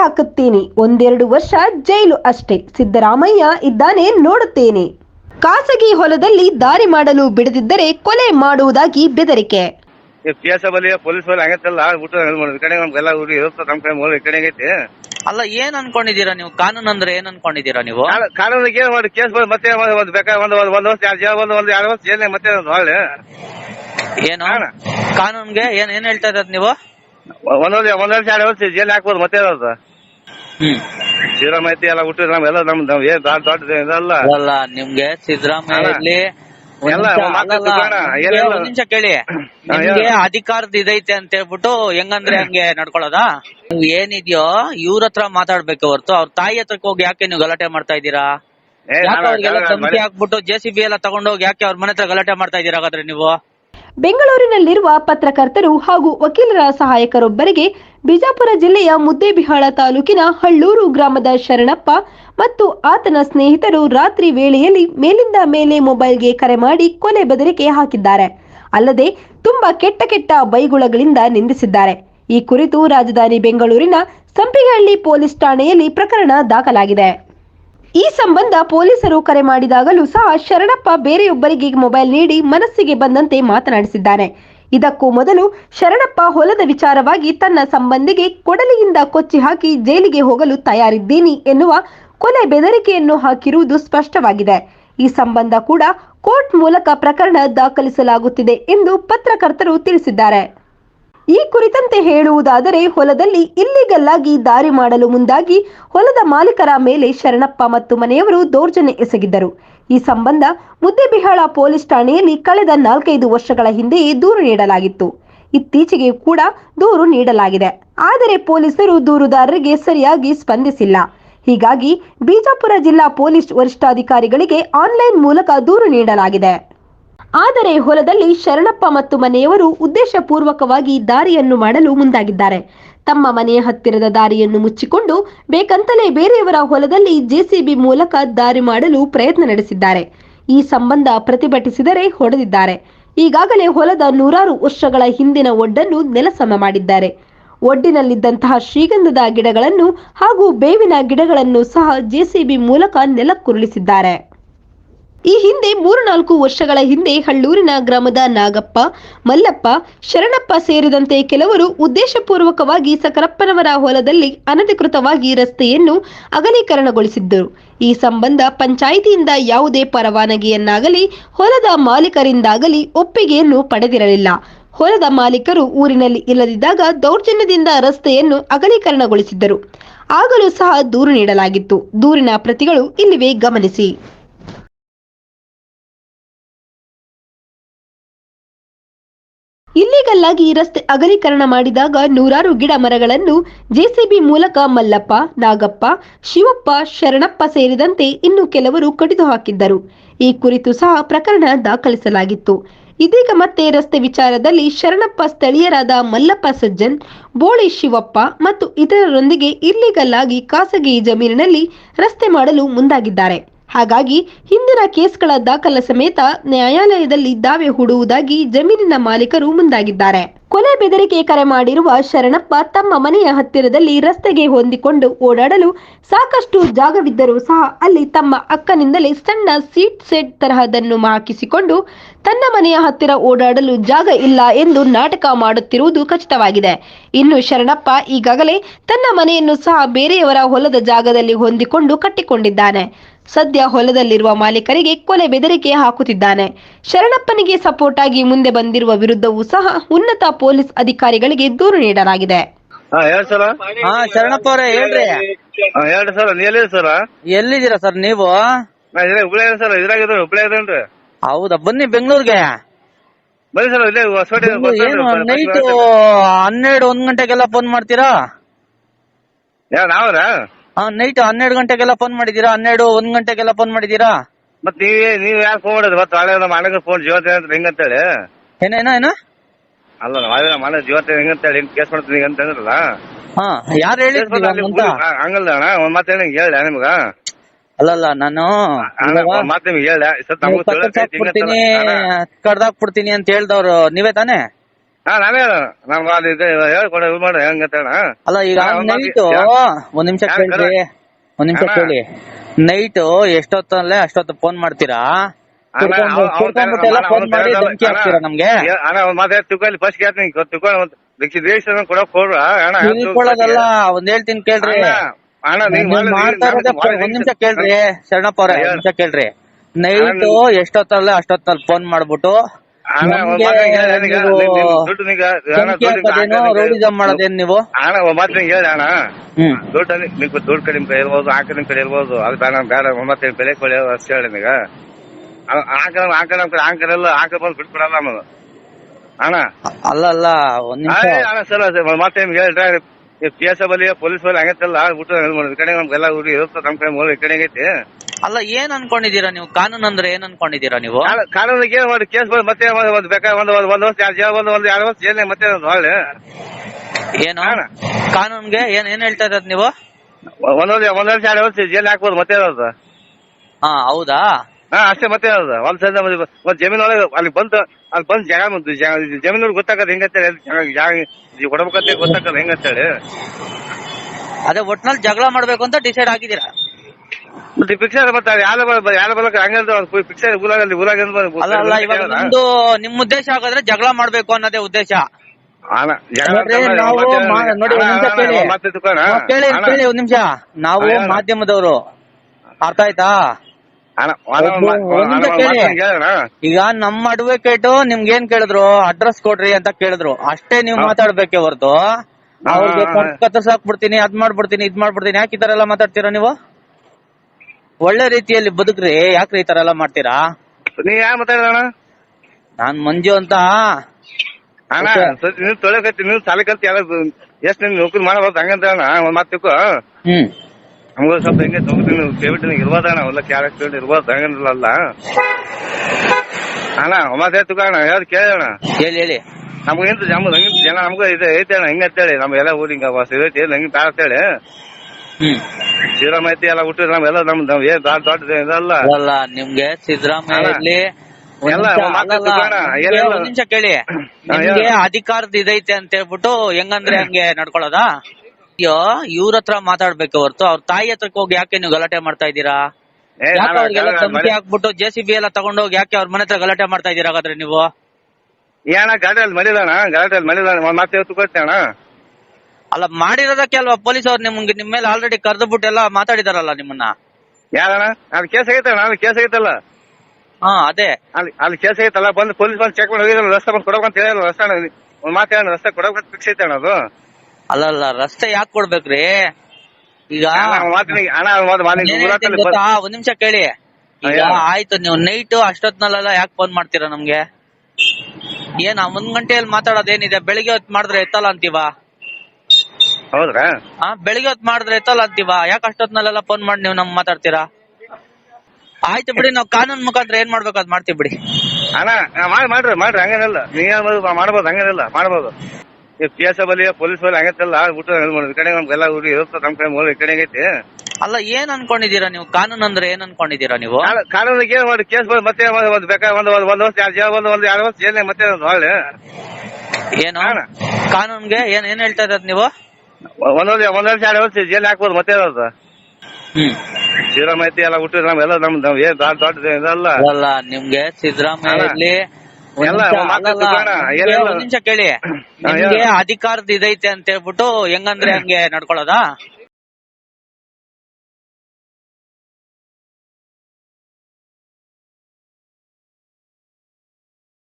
ಹಾಕುತ್ತೀನಿ. ಒಂದೆರಡು ವರ್ಷ ಜೈಲು ಅಷ್ಟೇ. ಸಿದ್ದರಾಮಯ್ಯ ಇದ್ದಾನೆ ನೋಡುತ್ತೇನೆ. ಖಾಸಗಿ ಹೊಲದಲ್ಲಿ ದಾರಿ ಮಾಡಲು ಬಿಡದಿದ್ದರೆ ಕೊಲೆ ಮಾಡುವುದಾಗಿ ಬೆದರಿಕೆ. ಪಿ ಎಸ್ ಪೊಲೀಸ್ ಊಟ ಈ ಕಡೆ ನಮ್ಗೆಲ್ಲ ಊರಿ ಇರುತ್ತೆ ನಮ್ ಕಡೆ ಮೂಲ ಈ ಕಡೆ ಐತಿ. ಅಲ್ಲ ಏನ್ ಅನ್ಕೊಂಡಿದೀರಾ ನೀವು? ಕಾನೂನು ಅಂದ್ರೆ ಏನ್ ಅನ್ಕೊಂಡಿದೀರಾ ನೀವು? ಕಾನ- ಕಾನೂನಿಗೆ ಏನ್ ಮಾಡಿ ಕೇಸ್ ಬಂದು ಮತ್ತೆ ಒಂದು- ವರ್ಷ ಎರಡು ಒಂದು ಒಂದು ಎರಡು ವರ್ಷ ಏನೇ ಮತ್ತೆ ಹೊಳ್ಳಿ ಏನು? ಕಾನೂನ್ಗೆ ಏನ್ ಏನ್ ಹೇಳ್ತಾ ಇರೋದು ನೀವು? ಒಂದೊಂದು ಒಂದೊಂದು ಎರಡು ವರ್ಷ ಜೈಲ್ ಹಾಕ್ಬೋದು ಮತ್ತೆ ಅದು ಹ್ಮ್. ಶ್ರೀರಾಮ ಐತಿ ಎಲ್ಲ ಹುಟ್ಟಿದ್ರೆ ನಮ್ಗೆಲ್ಲ ನಮ್ ನಮ್ ಏನ್ ದೊಡ್ಡ ದೊಡ್ಡ ಇದಲ್ಲ ಅಲ್ಲ? ನಿಮ್ಗೆ ಸಿದ್ದರಾಮಯ್ಯ. ಇರ್ಲಿ ಎಲ್ಲ ನಿಮಿಷ. ಒಂದ್ ಕೇಳಿ. ನಿಮ್ಗೆ ಅಧಿಕಾರದ ಇದೈತೆ ಅಂತ ಹೇಳ್ಬಿಟ್ಟು ಹೆಂಗಂದ್ರೆ ಹಂಗೆ ನಡ್ಕೊಳ್ಳೋದಾ? ನೀವು ಏನಿದ್ಯೋ ಇವ್ರ ಹತ್ರ ಮಾತಾಡ್ಬೇಕು ಹೊರ್ತು. ಅವ್ರ ತಾಯಿ ಹತ್ರಕ್ಕೆ ಹೋಗಿ ಯಾಕೆ ನೀವು ಗಲಾಟೆ ಮಾಡ್ತಾ ಇದ್ದೀರಾ? ಏ, ಯಾಕೆ ಅವ್ರಿಗೆಲ್ಲ ಧಮಕಿ ಹಾಕ್ಬಿಟ್ಟು ಜೆ ಸಿ ಬಿ ಎಲ್ಲ ತಗೊಂಡೋಗಿ ಯಾಕೆ ಅವ್ರ ಮನೆ ಹತ್ರ ಗಲಾಟೆ ಮಾಡ್ತಾ ಇದ್ದೀರಾ ಹಾಗಾದ್ರೆ ನೀವು? ಬೆಂಗಳೂರಿನಲ್ಲಿರುವ ಪತ್ರಕರ್ತರು ಹಾಗೂ ವಕೀಲರ ಸಹಾಯಕರೊಬ್ಬರಿಗೆ ಬಿಜಾಪುರ ಜಿಲ್ಲೆಯ ಮುದ್ದೇಬಿಹಾಳ ತಾಲೂಕಿನ ಹಳ್ಳೂರು ಗ್ರಾಮದ ಶರಣಪ್ಪ ಮತ್ತು ಆತನ ಸ್ನೇಹಿತರು ರಾತ್ರಿ ವೇಳೆಯಲ್ಲಿ ಮೇಲಿಂದ ಮೇಲೆ ಮೊಬೈಲ್ಗೆ ಕರೆ ಮಾಡಿ ಕೊಲೆ ಬೆದರಿಕೆ ಹಾಕಿದ್ದಾರೆ. ಅಲ್ಲದೆ ತುಂಬಾ ಕೆಟ್ಟ ಕೆಟ್ಟ ಬೈಗುಳಗಳಿಂದ ನಿಂದಿಸಿದ್ದಾರೆ. ಈ ಕುರಿತು ರಾಜಧಾನಿ ಬೆಂಗಳೂರಿನ ಸಂಪಿಗಹಳ್ಳಿ ಪೊಲೀಸ್ ಠಾಣೆಯಲ್ಲಿ ಪ್ರಕರಣ ದಾಖಲಾಗಿದೆ. ಈ ಸಂಬಂಧ ಪೊಲೀಸರು ಕರೆ ಮಾಡಿದಾಗಲೂ ಸಹ ಶರಣಪ್ಪ ಬೇರೆಯೊಬ್ಬರಿಗೆ ಮೊಬೈಲ್ ನೀಡಿ ಮನಸ್ಸಿಗೆ ಬಂದಂತೆ ಮಾತನಾಡಿಸಿದ್ದಾನೆ ಇದಕ್ಕೂ ಮೊದಲು ಶರಣಪ್ಪ ಹೊಲದ ವಿಚಾರವಾಗಿ ತನ್ನ ಸಂಬಂಧಿಗೆ ಕೊಡಲಿಯಿಂದ ಕೊಚ್ಚಿ ಹಾಕಿ ಜೈಲಿಗೆ ಹೋಗಲು ತಯಾರಿದ್ದೀನಿ ಎನ್ನುವ ಕೊಲೆ ಬೆದರಿಕೆಯನ್ನು ಹಾಕಿರುವುದು ಸ್ಪಷ್ಟವಾಗಿದೆ. ಈ ಸಂಬಂಧ ಕೂಡ ಕೋರ್ಟ್ ಮೂಲಕ ಪ್ರಕರಣ ದಾಖಲಿಸಲಾಗುತ್ತಿದೆ ಎಂದು ಪತ್ರಕರ್ತರು ತಿಳಿಸಿದ್ದಾರೆ. ಈ ಕುರಿತಂತೆ ಹೇಳುವುದಾದರೆ ಹೊಲದಲ್ಲಿ ಇಲ್ಲಿಗಲ್ಲಾಗಿ ದಾರಿ ಮಾಡಲು ಮುಂದಾಗಿ ಹೊಲದ ಮಾಲೀಕರ ಮೇಲೆ ಶರಣಪ್ಪ ಮತ್ತು ಮನೆಯವರು ದೌರ್ಜನ್ಯ ಎಸಗಿದ್ದರು. ಈ ಸಂಬಂಧ ಮುದ್ದೆಬಿಹಾಳ ಪೊಲೀಸ್ ಠಾಣೆಯಲ್ಲಿ ಕಳೆದ ನಾಲ್ಕೈದು ವರ್ಷಗಳ ಹಿಂದೆಯೇ ದೂರು ನೀಡಲಾಗಿತ್ತು. ಇತ್ತೀಚೆಗೆ ಕೂಡ ದೂರು ನೀಡಲಾಗಿದೆ. ಆದರೆ ಪೊಲೀಸರು ದೂರುದಾರರಿಗೆ ಸರಿಯಾಗಿ ಸ್ಪಂದಿಸಿಲ್ಲ. ಹೀಗಾಗಿ ಬಿಜಾಪುರ ಜಿಲ್ಲಾ ಪೊಲೀಸ್ ವರಿಷ್ಠಾಧಿಕಾರಿಗಳಿಗೆ ಆನ್ಲೈನ್ ಮೂಲಕ ದೂರು ನೀಡಲಾಗಿದೆ. ಆದರೆ ಹೊಲದಲ್ಲಿ ಶರಣಪ್ಪ ಮತ್ತು ಮನೆಯವರು ಉದ್ದೇಶಪೂರ್ವಕವಾಗಿ ದಾರಿಯನ್ನು ಮಾಡಲು ಮುಂದಾಗಿದ್ದಾರೆ. ತಮ್ಮ ಮನೆಯ ಹತ್ತಿರದ ದಾರಿಯನ್ನು ಮುಚ್ಚಿಕೊಂಡು ಬೇಕಂತಲೇ ಬೇರೆಯವರ ಹೊಲದಲ್ಲಿ ಜೆಸಿಬಿ ಮೂಲಕ ದಾರಿ ಮಾಡಲು ಪ್ರಯತ್ನ ನಡೆಸಿದ್ದಾರೆ. ಈ ಸಂಬಂಧ ಪ್ರತಿಭಟಿಸಿದರೆ ಹೊಡೆದಿದ್ದಾರೆ. ಈಗಾಗಲೇ ಹೊಲದ ನೂರಾರು ವರ್ಷಗಳ ಹಿಂದಿನ ಒಡ್ಡನ್ನು ನೆಲಸಮ ಮಾಡಿದ್ದಾರೆ. ಒಡ್ಡಿನಲ್ಲಿದ್ದಂತಹ ಶ್ರೀಗಂಧದ ಗಿಡಗಳನ್ನು ಹಾಗೂ ಬೇವಿನ ಗಿಡಗಳನ್ನು ಸಹ ಜೆಸಿಬಿ ಮೂಲಕ ನೆಲಕ್ಕುರುಳಿಸಿದ್ದಾರೆ. ಈ ಹಿಂದೆ ಮೂರು ನಾಲ್ಕು ವರ್ಷಗಳ ಹಿಂದೆ ಹಳ್ಳೂರಿನ ಗ್ರಾಮದ ನಾಗಪ್ಪ, ಮಲ್ಲಪ್ಪ, ಶರಣಪ್ಪ ಸೇರಿದಂತೆ ಕೆಲವರು ಉದ್ದೇಶಪೂರ್ವಕವಾಗಿ ಸಕರಪ್ಪನವರ ಹೊಲದಲ್ಲಿ ಅನಧಿಕೃತವಾಗಿ ರಸ್ತೆಯನ್ನು ಅಗಲೀಕರಣಗೊಳಿಸಿದ್ದರು. ಈ ಸಂಬಂಧ ಪಂಚಾಯಿತಿಯಿಂದ ಯಾವುದೇ ಪರವಾನಗಿಯನ್ನಾಗಲಿ, ಹೊಲದ ಮಾಲೀಕರಿಂದಾಗಲಿ ಒಪ್ಪಿಗೆಯನ್ನು ಪಡೆದಿರಲಿಲ್ಲ. ಹೊಲದ ಮಾಲೀಕರು ಊರಿನಲ್ಲಿ ಇಲ್ಲದಿದ್ದಾಗ ದೌರ್ಜನ್ಯದಿಂದ ರಸ್ತೆಯನ್ನು ಅಗಲೀಕರಣಗೊಳಿಸಿದ್ದರು. ಆಗಲೂ ಸಹ ದೂರು ನೀಡಲಾಗಿತ್ತು. ದೂರಿನ ಪ್ರತಿಗಳು ಇಲ್ಲಿವೆ, ಗಮನಿಸಿ. ಇಲ್ಲಿಗಲ್ಲಾಗಿ ರಸ್ತೆ ಅಗಲೀಕರಣ ಮಾಡಿದಾಗ ನೂರಾರು ಗಿಡ ಮರಗಳನ್ನು ಜೆಸಿಬಿ ಮೂಲಕ ಮಲ್ಲಪ್ಪ, ನಾಗಪ್ಪ, ಶಿವಪ್ಪ, ಶರಣಪ್ಪ ಸೇರಿದಂತೆ ಇನ್ನು ಕೆಲವರು ಕಡಿದು ಹಾಕಿದ್ದರು. ಈ ಕುರಿತು ಸಹ ಪ್ರಕರಣ ದಾಖಲಿಸಲಾಗಿತ್ತು. ಇದೀಗ ಮತ್ತೆ ರಸ್ತೆ ವಿಚಾರದಲ್ಲಿ ಶರಣಪ್ಪ ಸ್ಥಳೀಯರಾದ ಮಲ್ಲಪ್ಪ ಸಜ್ಜನ್, ಬೋಳಿ ಶಿವಪ್ಪ ಮತ್ತು ಇತರರೊಂದಿಗೆ ಇಲ್ಲಿಗಲ್ಲಾಗಿ ಖಾಸಗಿ ಜಮೀನಿನಲ್ಲಿ ರಸ್ತೆ ಮಾಡಲು ಮುಂದಾಗಿದ್ದಾರೆ. ಹಾಗಾಗಿ ಹಿಂದಿನ ಕೇಸ್ಗಳ ದಾಖಲೆ ಸಮೇತ ನ್ಯಾಯಾಲಯದಲ್ಲಿ ದಾವೆ ಹೂಡುವುದಾಗಿ ಜಮೀನಿನ ಮಾಲೀಕರು ಮುಂದಾಗಿದ್ದಾರೆ. ಕೊಲೆ ಬೆದರಿಕೆ ಕರೆ ಮಾಡಿರುವ ಶರಣಪ್ಪ ತಮ್ಮ ಮನೆಯ ಹತ್ತಿರದಲ್ಲಿ ರಸ್ತೆಗೆ ಹೊಂದಿಕೊಂಡು ಓಡಾಡಲು ಸಾಕಷ್ಟು ಜಾಗವಿದ್ದರೂ ಸಹ ಅಲ್ಲಿ ತಮ್ಮ ಅಕ್ಕನಿಂದಲೇ ಸಣ್ಣ ಸೀಟ್ ಸೆಟ್ ತರಹದನ್ನು ಹಾಕಿಸಿಕೊಂಡು ತನ್ನ ಮನೆಯ ಹತ್ತಿರ ಓಡಾಡಲು ಜಾಗ ಇಲ್ಲ ಎಂದು ನಾಟಕ ಮಾಡುತ್ತಿರುವುದು ಖಚಿತವಾಗಿದೆ. ಇನ್ನು ಶರಣಪ್ಪ ಈಗಾಗಲೇ ತನ್ನ ಮನೆಯನ್ನು ಸಹ ಬೇರೆಯವರ ಹೊಲದ ಜಾಗದಲ್ಲಿ ಹೊಂದಿಕೊಂಡು ಕಟ್ಟಿಕೊಂಡಿದ್ದಾನೆ. ಸದ್ಯ ಹೊಲದಲ್ಲಿರುವ ಮಾಲೀಕರಿಗೆ ಕೊಲೆ ಬೆದರಿಕೆ ಹಾಕುತ್ತಿದ್ದಾನೆ. ಶರಣಪ್ಪನಿಗೆ ಸಪೋರ್ಟ್ ಆಗಿ ಮುಂದೆ ಬಂದಿರುವ ವಿರುದ್ಧವೂ ಸಹ ಉನ್ನತ ಪೊಲೀಸ್ ಅಧಿಕಾರಿಗಳಿಗೆ ದೂರು ನೀಡಲಾಗಿದೆ. ಹಾ ಹೇಳಿ ಸರ್. ಹಾ ಶರಣಪ್ಪ ಅವರೇ ಹೇಳ್ರಿ. ಹಾ ಹೇಳಿ ಸರ್ ನೀ ಎಲ್ಲಿದೆ ಸರ್? ಎಲ್ಲಿದ್ದೀರಾ ಸರ್ ನೀವು? ನಾ ಹುಬ್ಳಿ ಸರ್ ಇದ್ರಾಗ ಹುಬ್ಳಿ ಇದೇನ್ರಿ ಹೌದಾ ಬನ್ನಿ ಬೆಂಗಳೂರಿಗೆ. ಬನ್ನಿ ಸರ್ ಇಲ್ಲೇ ಹೊಸಕೋಟೆ ಏನು ನೈಟ್ ಹನ್ನೆರಡು ಒಂದ್ ಗಂಟೆಗೆಲ್ಲ ಫೋನ್ ಮಾಡ್ತೀರಾ? ಯಾ ನಾವ್ರ? ನೈಟ್ ಹನ್ನೆರಡು ಗಂಟೆಗೆಲ್ಲ ಫೋನ್ ಮಾಡಿದೀರಾ ಹನ್ನೆರಡು ಒಂದ್ ಗಂಟೆಗೆಲ್ಲ ಫೋನ್ ಮಾಡಿದೀರಾ ಮತ್ ನೀವ್ ನೀವ್ ಯಾಕೆ ಫೋನ್ ಮಾಡಿದ್ರಿ? ಮತ್ತೆ ಹಳೆ ನಮ್ಮ ಅಣ್ಣಗ ಫೋನ್ ಜೀವತೆ ಅಂತ ಹೆಂಗಂತೇಳಿ ಏನೇನ ಏನ ಅಲ್ಲ ನಮ್ಮ ಹಳೆ ನಮ್ಮ ಅಣ್ಣ ಜೀವತೆ ಹೆಂಗಂತೇಳಿ ಹಿಂಗ್ ಕೇಸ್ ಮಾಡ್ತೀನಿ ಅಂತ ಅಂದ್ರಲ್ಲ. ಹಾ ಯಾರು ಹೇಳಿದ್ರಿ ಅಂತ? ಹಂಗಲ್ಲ ಅಣ್ಣ ಒಂದ್ ಮಾತು ಹೇಳಿ ಹೇಳ ನಿಮ್ಗ. ಅಲ್ಲಲ್ಲ ನಾನು ಮಾತು ಹೇಳ. ಕಡ್ದಾಕ್ಬಿಡ್ತೀನಿ ಅಂತ ಹೇಳ್ದವ್ರು ನೀವೇ ತಾನೇ? ಹಾ ನಾನೇ ನಾನು ಅಲ್ಲಿ ಇದೆ ಹೇಳ್ಕೊಡ ಇದು ಮಾಡಿ ಹೆಂಗತ್ತ ಅಣ್ಣ ಅಲ್ಲ ಈಗ ನೈಟ್ ಒಂದ್ ನಿಮಿಷ ಕೇಳಿ ಒಂದ್ ನಿಮಿಷ. ಕೇಳಿ. ನೈಟ್ ಎಷ್ಟೊತ್ತಲ್ಲೇ ಅಷ್ಟೊತ್ತು ಫೋನ್ ಮಾಡ್ತೀರಾ? ಫೋನ್ ಮಾಡಿ ಅಣ್ಣ, ಧಮಕಿ ಹಾಕ್ತೀರಾ ನಮ್ಗೆ? ಏ- ಅಣ್ಣ ಒಂದ್ ತಿಳ್ಕೊಳ್ಳಿ ಫಸ್ಟ್ ಕೇಳ್ತೀನಿ. ತಿಳ್ಕೊಂಡು ಒಂದು ರಿಜಿಸ್ಟ್ರೇಷನ್ ಕೊಡಕ್ ಹೋಗ್ರ ಅಣ್ಣ ತಿಳ್ಕೊಳ್ಳೋದಲ್ಲ ಒಂದ್ ಹೇಳ್ತೀನಿ ಕೇಳ್ರಿ. ಅಣ್ಣ, ಅಣ್ಣ ನೀವ್ ನೀವ್ ಮಾಡ್ತಾ ಇರೋದೇ ಒಂದ್ ನಿಮಿಷ ಕೇಳ್ರಿ ಶರಣಪ್ಪ ಅವ್ರೆ. ಒಂದ್ ನಿಮಿಷ ಕೇಳ್ರಿ. ನೈಟ್ ಎಷ್ಟೊತ್ತಲ್ಲ ಅಷ್ಟೊತ್ತಲ್ಲಿ ಫೋನ್ ಮಾಡ್ಬಿಟ್ಟು ಅಣ್ಣ, ಒಂದ್ ಅಣ್ಣ, ದುಡ್ಡು ಹಾಕೋದೇನು ಹಾಕೋದು ರೌಡಿಸಮ್ ಮಾಡೋದೇನು ನೀವು? ಅಣ್ಣ ಒಂದ್ ಮಾತು ನಿಂಗೆ ಹೇಳಿ ಅಣ್ಣ. ಹ್ಮ್. ದುಡ್ಡು ನಿಮ್ಗೆ ದುಡ್ಡು ಕಡಿಮೆ ಕಡೆ ಇರ್ಬೋದು ಆಕ ನಿಮ್ ಕಡೆ ಇರ್ಬೋದು. ಅದು ಬೇಡ ಬೇಡ ಮಾತಿನ ಬೆಲೆ ಕೊಡಿ ಅಷ್ಟೇ ಹೇಳಿ ನಿಗ ಆಕ ಆಕ ನಮ್ ಕಡೆ ಆಂಕರೆಲ್ಲ ಆಕ ಬಂದು ಬಿಟ್ಬಿಡಲ್ಲ ನಮ್ಮದು ಅಣ್ಣ. ಅಲ್ಲ ಅಲ್ಲ ಒಂದ್ ನಿಮಿಷ. ಅಣ್ಣ ಸರ್ ಮತ್ತೆ ನಿಮ್ಗೆ ಹೇಳ್ರಿ ಪಿ ಎಸ್ ಪೊಲೀಸ್ ಬಲಿ ಹಂಗತ್ತಲ್ಲ ಊಟ ಈ ಕಡೆ ನಮ್ಗೆಲ್ಲ ಊರಿಗೆ ಇರುತ್ತೆ ನಮ್ ಕಡೆ ಮೂಲ ಈ ಕಡೆ ಐತಿ ಅಲ್ಲ ಏನ್ ಅನ್ಕೊಂಡಿದೀರಾ ನೀವು? ಕಾನೂನು ಅಂದ್ರೆ ಏನ್ ಅನ್ಕೊಂಡಿದೀರಾ ನೀವು? ಕಾನ- ಕಾನೂನಿಗೆ ಏನ್ ಮಾಡಿ ಕೇಸ್ ಬಂದು ಮತ್ತೆ ಒಂದು- ಒಂದು ಬೇಕಾದ್ರೆ ಒಂದು ಒಂದು ವರ್ಷ ಎರಡು ಒಂದು ಒಂದು ಎರಡು ವರ್ಷ ಏನೇ ಮತ್ತೆ ಒಂದು ಹೊಳ್ಳಿ ಏನು. ಕಾನೂನ್ಗೆ ಏನ್ ಏನ್ ಹೇಳ್ತಾ ಇರೋದ್ ನೀವು? ಒಂದ್ ವರ್ಷ ಒಂದ್ ವರ್ಷ ಎರಡು ವರ್ಷ ಜೈಲ್ ಹಾಕ್ಬೋದು ಮತ್ತೆ ಇರೋದು ಹಾ ಹೌದಾ? ಹಾ ಅಷ್ಟೇ ಮತ್ತೆ ಒಂದ್ ಸಲ ಒಂದು ಜಮೀನ್ ಒಳಗೆ ಅಲ್ಲಿ ಬಂತು ಅಲ್ಲಿ ಬಂದ್ ಜಾಗ ಬಂತು. ಜಮೀನ್ ಗೊತ್ತಾಗದ ಹೆಂಗಂತೇಳಿ ಅಂತೇಳಿ ಜಾಗ ಕೊಡ್ಬೇಕಂತ ಗೊತ್ತಾಗಲ್ಲ ಹೆಂಗಂತೇಳಿ. ಅದೇ ಒಟ್ನಲ್ಲಿ ಜಗಳ ಮಾಡ್ಬೇಕು ಅಂತ ಡಿಸೈಡ್ ಆಗಿದ್ದೀರಾ? ಮತ್ತೆ ಫಿಕ್ಸರ್ ಮತ್ತೆ ಯಾರ ಯಾರ ಬಲಕ ಹಂಗಂತ ಫಿಕ್ಸರ್ ಊಲಾಗಲ್ಲಿ ಊಲಾಗ ಅಲ್ಲ ಅಲ್ಲ ಇವಾಗ ನಿಮ್ದು ನಿಮ್ ಉದ್ದೇಶ ಆಗೋದ್ರೆ ಜಗಳ ಮಾಡ್ಬೇಕು ಅನ್ನೋದೇ ಉದ್ದೇಶ. ನಾವು ಮಾಧ್ಯಮದವರು. ಅರ್ಥ ಆಯ್ತಾ? ಈಗ ನಮ್ಮ ಅಡ್ವೊಕೇಟ್ ನಿಮ್ಗೆ ಏನ್ ಕೇಳಿದ್ರು? ಅಡ್ರೆಸ್ ಕೊಡ್ರಿ ಅಂತ ಕೇಳಿದ್ರು. ಅಷ್ಟೇ ನೀವು. ಮಾತಾಡ್ಬೇಕೆ ಹೊರತು. ಅವ್ರಿಗೆ ಕತ್ತರ್ಸಾಕ್ ಬಿಡ್ತೀನಿ ಕತ್ ಕತ್ತರ್ಸಾಕ್ಬಿಡ್ತೀನಿ ಅದ್ ಮಾಡ್ಬಿಡ್ತೀನಿ ಇದ್ ಮಾಡ್ಬಿಡ್ತೀನಿ. ಯಾಕೆ ಈ ತರ ಎಲ್ಲ ಮಾತಾಡ್ತೀರಾ ನೀವು? ಒಳ್ಳೆ ರೀತಿಯಲ್ಲಿ ಬದುಕ್ರಿ. ಯಾಕ್ರಿ ಈ ತರ ಎಲ್ಲ ಮಾಡ್ತೀರಾ? ನೀ ಯಾ ಮಾತಾಡೋಣ ನಾನ್ ಮಂಜು ಅಂತ. ಅಣ್ಣ ನೀವ್ ತೊಳೆಕತ್ತಿ ನೀವ್ ಸಾಲಿ ಕಲ್ತಿ ಎಲ್ಲ ಎಷ್ಟ್ ನಿನ್ ನೌಕರಿ ಮಾಡಬಾರ್ದು ಹಂಗಂತ ಅಣ್ಣ ಒಂದ್ ಹ್ಮ್. ನಮ್ಗೂ ಸ್ವಲ್ಪ ಹಿಂಗೆ ತಗೋತೀನಿ ಪೇಮೆಂಟ್ ಇರ್ಬೋದಣ್ಣ ಎಲ್ಲ ಕ್ಯಾರೆಕ್ಟರ್ ಇರ್ಬೋದು ಹಂಗಲ್ಲ ಅಣ್ಣ ಮತ್ತೆ ತುಗೋಣ ಯಾವ್ದು ಕೇಳೋಣ ಹೇಳಿ ಹೇಳಿ. ನಮ್ಗೆ ಇಂತ ನಮ್ಗೆ ಹಂಗಿಂತ ಜನ ನಮ್ಗೆ ಇದು ಐತೆ ಅಣ್ಣ ಹಿಂಗಂತೇಳಿ ನಮ್ ಎಲ್ಲ ಊರಿಂಗ ಐತಿ ಹಂಗೆ ಬ್ಯಾಡ ಅಂತೇಳಿ. ಐತಿ ಎಲ್ಲ ಹುಟ್ಟಿದ್ರೆ ನಾವೆಲ್ಲ ನಮ್ ನಮ್ ಏನ್ ದೊಡ್ಡ ದೊಡ್ಡ ಇದಲ್ಲ ಅಲ್ಲ. ನಿಮ್ಗೆ ಸಿದ್ದರಾಮಯ್ಯ. ಇರ್ಲಿ ಎಲ್ಲ ಒಂದ್ ನಿಮಿಷ ಕೇಳಿ. ನಿಮ್ಗೆ. ಅಧಿಕಾರದ ಇದೈತೆ ಅಂತ ಹೇಳ್ಬಿಟ್ಟು ಹೆಂಗಂದ್ರೆ ಹಂಗೆ ನಡ್ಕೊಳ್ಳೋದಾ? ಅಯ್ಯೋ ಇವ್ರ ಹತ್ರ ಮಾತಾಡ್ಬೇಕು ಹೊರತು. ಅವ್ರ ತಾಯಿ ಹತ್ರಕ್ಕೆ ಹೋಗಿ ಯಾಕೆ ನೀವು ಗಲಾಟೆ ಮಾಡ್ತಾ ಇದ್ದೀರಾ? ಏ, ಯಾಕೆ ನಾನು ಅವ್ರಿಗೆಲ್ಲ ಗಲಾಟೆ ಧಮಕಿ ಹಾಕ್ಬಿಟ್ಟು ಜೆ ಸಿ ಬಿ ಎಲ್ಲ ತಗೊಂಡೋಗಿ ಯಾಕೆ ಅವ್ರ ಮನೆ ಹತ್ರ ಗಲಾಟೆ ಮಾಡ್ತಾ ಇದ್ದೀರಾ ಹಾಗಾದ್ರೆ ನೀವು? ಏನ ಗಾಡಿಯಲ್ಲಿ ಮಡಿಲಣ್ಣ ಗಲಾಟೆಯಲ್ಲಿ ಮಡಿಲ ಒಂದ್ ಮಾತು ಅಣ್ಣ. ಅಲ್ಲ ಮಾಡಿರೋದಕ್ಕೆ ಅಲ್ವಾ? ಪೊಲೀಸ್ ಅವ್ರು ನಿಮ್ಗೆ ನಿಮ್ಮ ಮೇಲೆ ಆಲ್ರೆಡಿ ಕರೆದು ಎಲ್ಲ ಮಾತಾಡಿದಾರಲ್ಲ ನಿಮ್ಮನ್ನ? ಯಾರಣ್ಣ? ಅಲ್ಲಿ ಕೇಸ್ ಅಲ್ಲಿ ಕೇಸ್ ಆಗೈತಲ್ಲ. ಹಾ ಅದೇ. ಅಲ್ಲಿ ಅಲ್ಲಿ ಕೇಸ್ ಆಗೈತಲ್ಲ ಬಂದು ಪೊಲೀಸ್ ಬಂದು ಚೆಕ್ ಮಾಡಿ ಹೋಗಿದ್ರು ರಸ್ತೆ ಬಂದು ಕೊಡಬೇಕಂತ ಹೇಳಿಲ್ಲ ರಸ್ತೆ ಅಣ್ಣ ಒಂದ್ ಮಾತು ಹೇಳ ರಸ್ತೆ ಕೊಡಬೇಕು ಫಿಕ್ಸ್ ಐತೆ ಅಣ್ಣ ಅದು. ಅಲ್ಲಲ್ಲ ರಸ್ತೆ ಯಾಕೆ ಕೊಡ್ಬೇಕ್ರಿ? ಈಗ ಒಂದ್ ಗೊತ್ತಾ? ನಿಮಿಷ ಕೇಳಿ. ಈಗ ಹೇಳು. ಆಯ್ತು ನೀವು ನೈಟ್ ಅಷ್ಟೊತ್ನಲ್ಲೆಲ್ಲ ಯಾಕೆ ಫೋನ್ ಮಾಡ್ತೀರಾ ನಮ್ಗೆ? ಏನ ಒಂದ್ ಗಂಟೆಯಲ್ಲಿ ಮಾತಾಡೋದೇನಿದೆ? ಬೆಳಿಗ್ಗೆ ಹೊತ್ತು ಮಾಡಿದ್ರೆ ಎತ್ತಲ್ಲ ಅಂತೀವ? ಹೌದ್ರಾ? ಆ ಬೆಳಿಗ್ಗೆ ಹೊತ್ತು ಮಾಡಿದ್ರೆ ಎತ್ತಲ್ಲ ಅಂತೀವ? ಯಾಕೆ ಅಷ್ಟೊತ್ನಲ್ಲೆಲ್ಲ ಫೋನ್ ಮಾಡಿ ನೀವು ನಮ್ ಮಾತಾಡ್ತೀರಾ? ಆಯ್ತು ಬಿಡಿ ನಾವು ಕಾನೂನ್ ಮುಖಾಂತರ ಏನ್ ಮಾಡ್ಬೇಕು ಅದ್ ಮಾಡ್ತೀವಿ ಬಿಡಿ. ಅಣ್ಣ ಆ, ಮಾಡಿ ಮಾಡ್ರಿ ಮಾಡ್ರಿ ಹಂಗೇನಿಲ್ಲ. ನೀವ್ ಮಾಡ್ಬೋದು ಹಂಗೇನಿಲ್ಲ ಮಾಡ್ಬೋದು. ಈ ಪಿ ಎಸ್ ಅಲ್ಲಿ ಪೊಲೀಸ್ ಅಲ್ಲಿ ಹಂಗತ್ತಲ್ಲ ಊಟ ಈ ಕಡೆ ನಮ್ಗೆಲ್ಲ ಊಟ ಇರುತ್ತೆ ನಮ್ ಕಡೆ ಮೂಲ ಈ ಕಡೆ ಐತಿ ಅಲ್ಲ ಏನ್ ಅನ್ಕೊಂಡಿದೀರಾ ನೀವು? ಕಾನೂನ್ ಅಂದ್ರೆ ಏನ್ ಅನ್ಕೊಂಡಿದೀರಾ ನೀವು? ಕಾನೂನ್ ಕಾನೂನಿಗೆ ಏನ್ ಮಾಡಿ ಕೇಸ್ ಬಂದು ಮತ್ತೆ ಒಂದ್- ಒಂದು ಒಂದ್ ಒಂದು ಒಂದು ಒಂದ್ ವರ್ಷ ಎರಡು ಜೀವ ಒಂದು ಒಂದು ಎರಡು ವರ್ಷ ಏನೇ ಮತ್ತೆ ಒಳ್ಳೆ ಹೊಳ್ಳಿ ಏನು. ಕಾನೂನ್ಗೆ ಏನ್ ಏನ್ ಹೇಳ್ತಾ ಇರೋದ್ ನೀವು? ಒಂದ್ ವರ್ಷ ಒಂದ್ ವರ್ಷ ಎರಡು ವರ್ಷ ಜೈಲ್ ಹಾಕ್ಬೋದು ಮತ್ತೆ ಅದು ಹ್ಮ್. ಶ್ರೀರಾಮ ಐತಿ ಎಲ್ಲ ಹುಟ್ಟಿದ್ರೆ ನಾವೆಲ್ಲ ನಮ್ ನಾವ್ ಏನ್ ದೊಡ್ಡ ದೊಡ್ಡ ಇದಲ್ಲ. ಅಲ್ಲ ನಿಮ್ಗೆ ಸಿದ್ದರಾಮಯ್ಯ. ಇರ್ಲಿ ನಿಮಿಷ, ಕೇಳಿ. ನಿಮ್ಗೆ. ಅಧಿಕಾರದ ಇದೈತೆ ಅಂತ ಹೇಳ್ಬಿಟ್ಟು ಹೆಂಗಂದ್ರೆ ಹಂಗೆ ನಡ್ಕೊಳ್ಳೋದಾ?